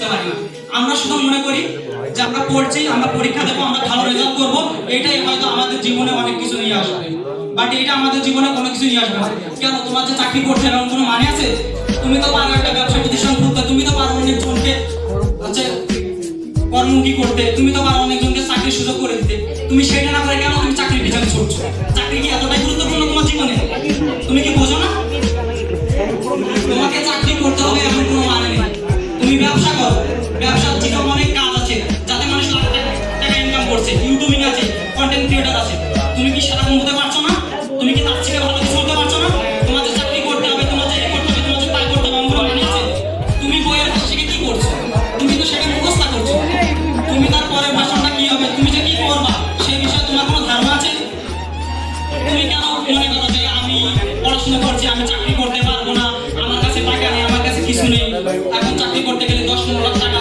করতে পারি আমরা শুধু মনে করি যে আমরা পড়ছি, আমরা পরীক্ষা দেবো, আমরা ভালো রেজাল্ট এটাই হয়তো আমাদের জীবনে অনেক কিছু নিয়ে আসবে। বাট এটা আমাদের জীবনে কোনো কিছু নিয়ে আসবে কেন? তোমার যে চাকরি করছে এরকম কোনো মানে আছে? তুমি তো পারো একটা ব্যবসা প্রতিষ্ঠান খুলতে, তুমি তো পারো অনেকজনকে হচ্ছে কর্মমুখী করতে, তুমি তো পারো অনেকজনকে চাকরির সুযোগ করে দিতে। তুমি সেটা না করে কেন তুমি ব্যবসা করো। ব্যবসার জীবন অনেক কাজ আছে, যাতে মানুষ লাখ টাকা ইনকাম করছে। ইউটিউবিং আছে কন্টেন্ট ক্রিয়েটার আছে। তুমি কি সেরকম হতে পারছ না? তুমি কি তার থেকে ভালো কিছু হতে পারছ না? তোমার যে চাকরি করতে হবে তোমার যে এ করতে হবে তোমার যে তাই করতে হবে কোনো মানে তুমি বইয়ের ভাষা শিখে কি করছ? তুমি তো সেটা মুখস্থ করছ। তুমি তারপরে ভাষণটা কি হবে? তুমি যে কি করবা? সেই বিষয়ে তোমার কোনো ধারণা আছে? তুমি কেন মনে করো যে আমি পড়াশোনা করছি, আমি চাকরি কিছু নেই। এখন চাকরি করতে গেলে দশ পনেরো লাখ টাকা